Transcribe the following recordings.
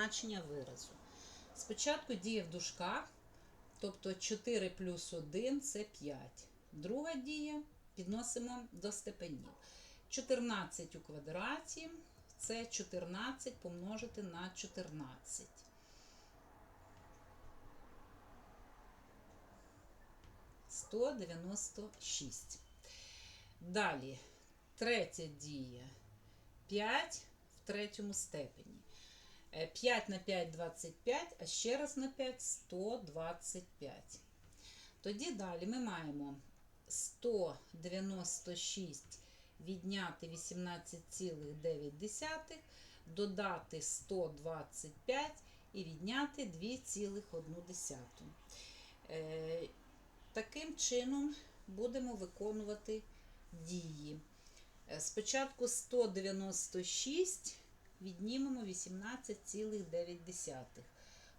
значення виразу. Спочатку діє в дужках, тобто 4 плюс 1 це 5. Друга дія підносимо до степенів. 14 у квадраті це 14 помножити на 14. Сто дев'яносто шість. Далі, третя дія. 5 в третьому степені. Е, 5 на 5 25, а ще раз на 5 125. Тоді далі ми маємо 196 відняти 18,9, додати 125 і відняти 2,1. Е, Таким чином будемо виконувати дії. Е, Спочатку 196 віднімемо 18,9.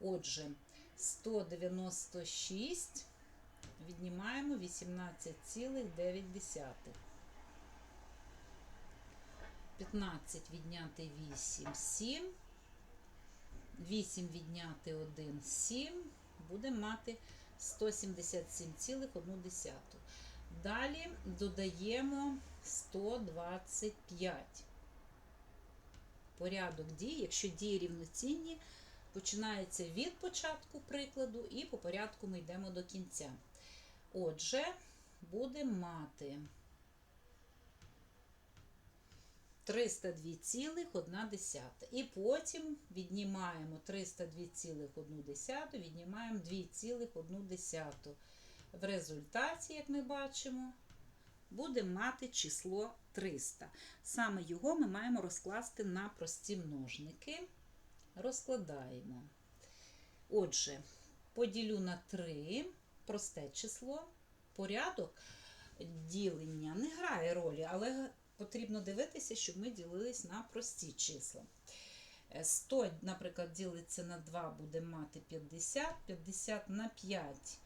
Отже, 196 віднімаємо 18,9. 15 відняти 8 7. 8 відняти 1 7. Будемо мати 177,1. Далі додаємо 125. Порядок дій, якщо дії рівноцінні, починається від початку прикладу і по порядку ми йдемо до кінця. Отже, будемо мати 302,1. І потім віднімаємо 302,1, віднімаємо 2,1. В результаті, як ми бачимо, будемо мати число 300. Саме його ми маємо розкласти на прості множники. Розкладаємо. Отже, поділю на 3 просте число. Порядок ділення не грає ролі, але потрібно дивитися, щоб ми ділились на прості числа. Е, 100, наприклад, ділиться на 2, буде мати 50, 50 на 5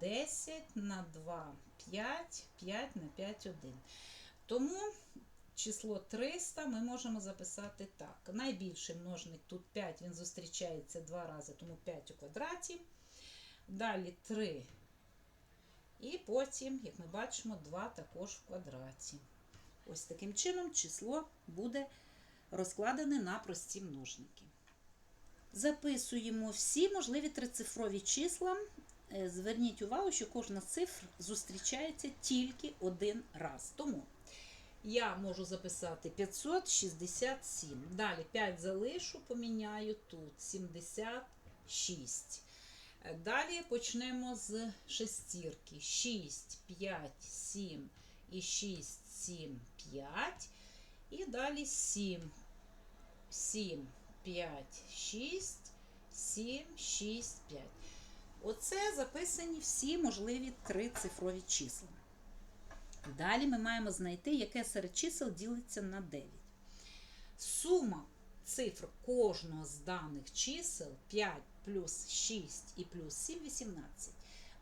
10 на 2 5, 5 на 5 1. Тому число 300 ми можемо записати так. Найбільший множник тут 5, він зустрічається два рази, тому 5 у квадраті. Далі 3. І потім, як ми бачимо, 2 також в квадраті. Ось таким чином число буде розкладене на прості множники. Записуємо всі можливі трицифрові числа. Е, Зверніть увагу, що кожна цифра зустрічається тільки один раз. Тому я можу записати 567. Далі 5 залишу, поміняю тут 76. Е, Далі почнемо з шестірки. 6, 5, 7 і 6, 7, 5. І далі 7. 7, 5, 6, 7, 6, 5. Оце записані всі можливі трицифрові числа. Далі ми маємо знайти, яке серед чисел ділиться на 9. Сума цифр кожного з даних чисел 5 плюс 6 і плюс 7 18.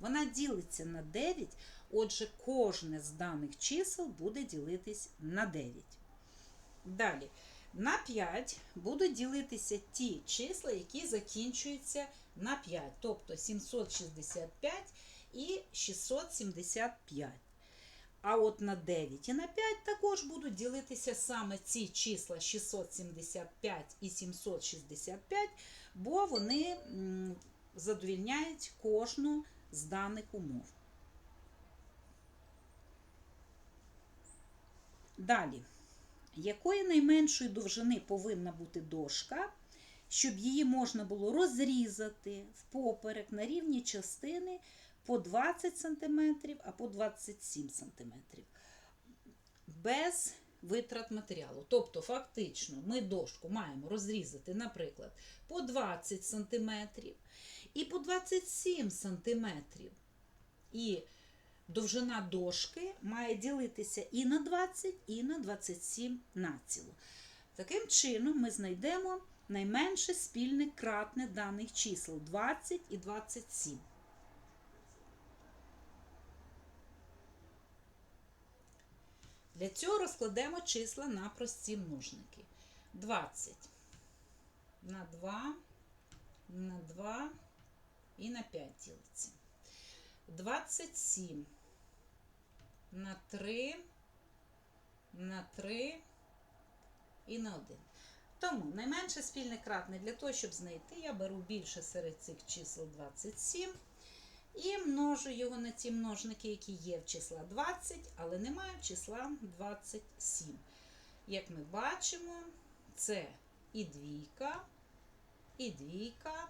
Вона ділиться на 9, отже, кожне з даних чисел буде ділитись на 9. Далі, на 5 будуть ділитися ті числа, які закінчуються на 5, тобто 765 і 675. А от на 9 і на 5 також будуть ділитися саме ці числа 675 і 765, бо вони задовільняють кожну з даних умов. Далі. Якої найменшої довжини повинна бути дошка, щоб її можна було розрізати впоперек на рівні частини по 20 см, а по 27 см. Без витрат матеріалу. Тобто, фактично, ми дошку маємо розрізати, наприклад, по 20 см і по 27 см. І довжина дошки має ділитися і на 20, і на 27 націло. Таким чином, ми знайдемо найменше спільне кратне даних чисел 20 і 27. Для цього розкладемо числа на прості множники. 20 на 2, на 2 і на 5 ділиться. 27 на 3, на 3 і на 1. Тому найменше спільне кратне для того, щоб знайти, я беру більше серед цих чисел 27 і множу його на ті множники, які є в числа 20, але немає в числа 27. Як ми бачимо, це і двійка, і двійка,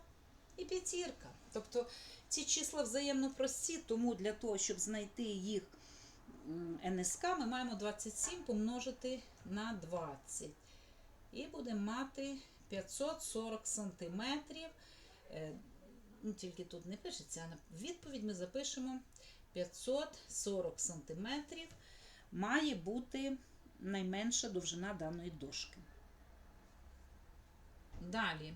і п'ятірка. Тобто ці числа взаємно прості, тому для того, щоб знайти їх НСК, ми маємо 27 помножити на 20. І будемо мати 540 сантиметрів. Е, Ну, тільки тут не пишеться, а на відповідь ми запишемо 540 сантиметрів. Має бути найменша довжина даної дошки. Далі.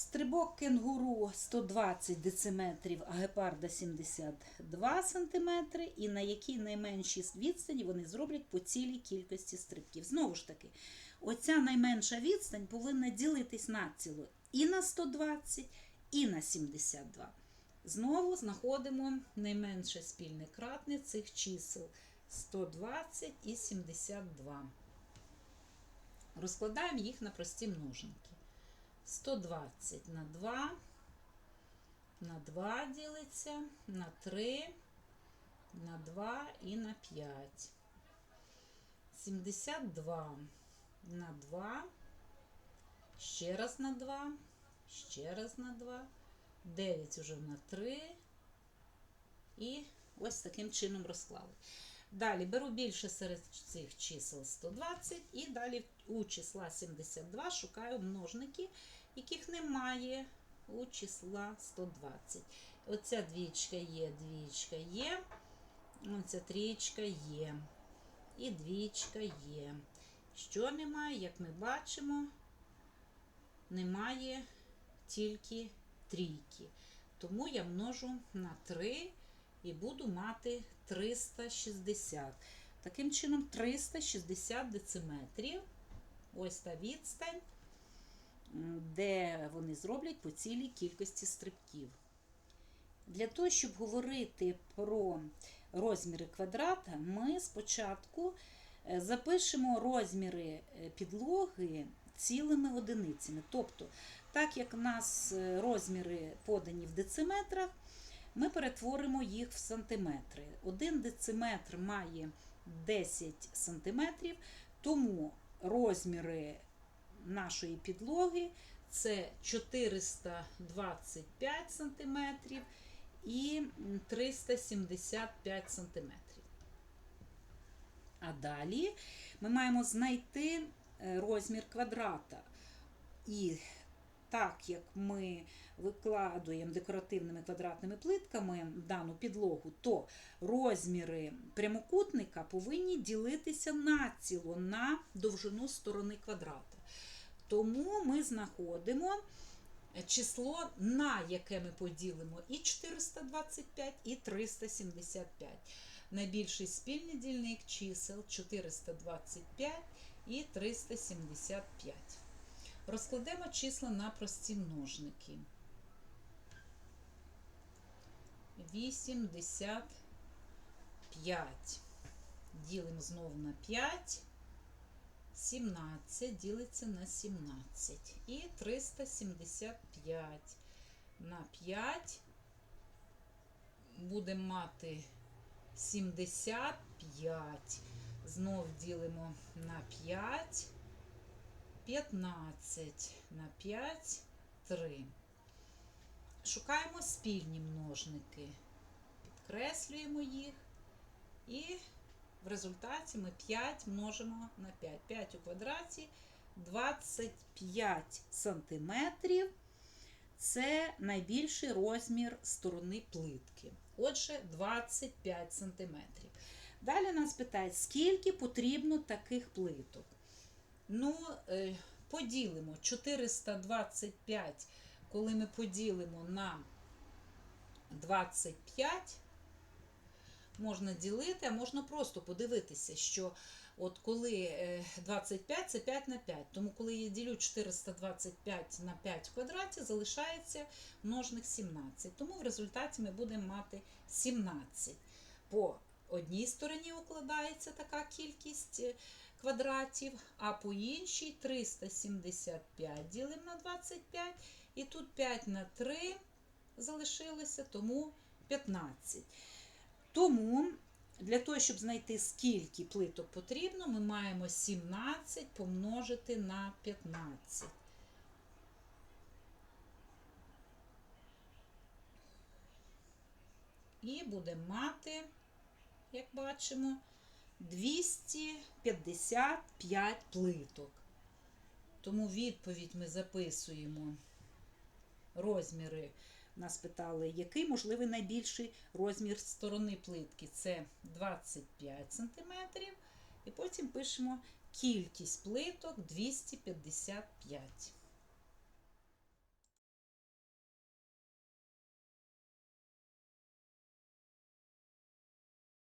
Стрибок кенгуру 120 дециметрів, а гепарда 72 см, і на якій найменшій відстані вони зроблять по цілій кількості стрибків. Знову ж таки, оця найменша відстань повинна ділитись націло і на 120, і на 72. Знову знаходимо найменше спільне кратне цих чисел 120 і 72. Розкладаємо їх на прості множники. 120 на 2, на 2 ділиться, на 3, на 2 і на 5. 72 на 2, ще раз на 2, ще раз на 2, 9 уже на 3 і ось таким чином розклали. Далі беру більше серед цих чисел 120 і далі у числа 72 шукаю множники, яких немає у числа 120. Оця двічка є, двічка є, оця трічка є, і двічка є. Що немає, як ми бачимо, немає тільки трійки. Тому я множу на 3 і буду мати 360. Таким чином, 360 дециметрів. Ось та відстань, де вони зроблять по цілій кількості стрибків. Для того, щоб говорити про розміри квадрата, ми спочатку е, запишемо розміри е, підлоги цілими одиницями. Тобто, так як у нас е, розміри подані в дециметрах, ми перетворимо їх в сантиметри. Один дециметр має 10 сантиметрів, тому розміри нашої підлоги це 425 сантиметрів і 375 сантиметрів. А далі ми маємо знайти е, розмір квадрата. І так як ми викладуємо декоративними квадратними плитками дану підлогу, то розміри прямокутника повинні ділитися націло на довжину сторони квадрата. Тому ми знаходимо число, на яке ми поділимо і 425, і 375. Найбільший спільний дільник чисел 425 і 375. Розкладемо числа на прості множники. 85. Ділимо знову на 5. 17 ділиться на 17. І 375 на 5. Будемо мати 75. Знов ділимо на 5. 15 на 5 3. Шукаємо спільні множники, підкреслюємо їх, і в результаті ми 5 множимо на 5. 5 у квадраті 25 сантиметрів. Це найбільший розмір сторони плитки. Отже, 25 сантиметрів. Далі нас питають, скільки потрібно таких плиток. Ну, е, поділимо 425, коли ми поділимо на 25, можна ділити, а можна просто подивитися, що От коли е, 25 це 5 на 5. Тому коли я ділю 425 на 5 в квадраті, залишається множник 17. Тому в результаті ми будемо мати 17. По одній стороні укладається така кількість е, квадратів, а по іншій 375 ділимо на 25. І тут 5 на 3 залишилося, тому 15. Тому для того, щоб знайти скільки плиток потрібно, ми маємо 17 помножити на 15. І будемо мати, як бачимо, 255 плиток. Тому відповідь ми записуємо розміри. Нас питали, який можливий найбільший розмір сторони плитки. Це 25 см. І потім пишемо кількість плиток 255.